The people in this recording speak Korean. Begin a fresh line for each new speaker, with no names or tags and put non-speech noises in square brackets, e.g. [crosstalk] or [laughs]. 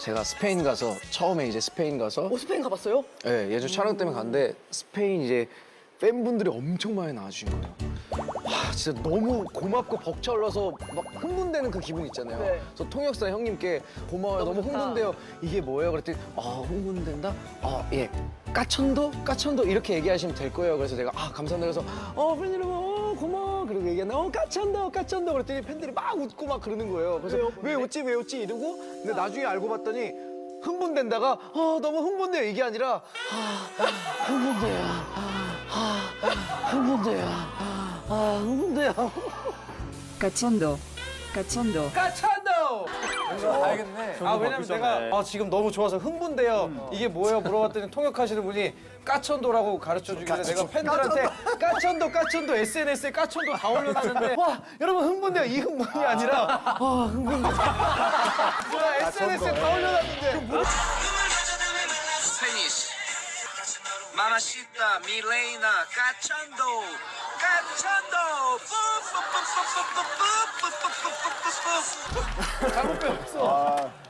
제가 스페인 가서 처음에 이제 스페인 가서
오 스페인 가봤어요?
예, 예전 촬영 때문에 갔는데 스페인 이제 팬분들이 엄청 많이 나와주신 거예요. 와, 진짜 너무 고맙고 벅차올라서 막 흥분되는 그 기분 있잖아요.
네.
그래서 통역사 형님께 고마워요. 너무,
너무 좋다.
흥분돼요. 이게 뭐예요? 그랬더니 아, 흥분된다? 아, 예. 까천도? 까천도 이렇게 얘기하시면 될 거예요. 그래서 내가 아, 감사합니다. 그래서 어, 팬 여러분, 어, 얘기했나? 어, 까천도, 까천도. 그랬더니 팬들이 막 웃고 막 그러는 거예요. 그래서 왜 웃지, 왜 웃지? 이러고 근데 나중에 알고 봤더니 흥분된다가 아, 너무 흥분돼요. 이게 아니라 아, 흥분돼요. 아, 흥분돼요. 아, 흥분돼요.
Cachondo. Cachondo.
까찬도! 알겠네. 아, 왜냐면 내가 아, 지금 너무 좋아서 흥분돼요. 이게 뭐예요? 물어봤더니 통역하시는 분이 까천도라고 가르쳐 주길래 내가 팬들한테 까천도, 까천도, SNS에 까천도 다 올려놨는데 와, 여러분 흥분돼요. 이 흥분이 아니라 아, 흥분돼. 뭐야, SNS에 다 올려놨는데.
Spanish. Mamacita, Milena, cachondo, cachondo. [laughs]
잘못 배웠어.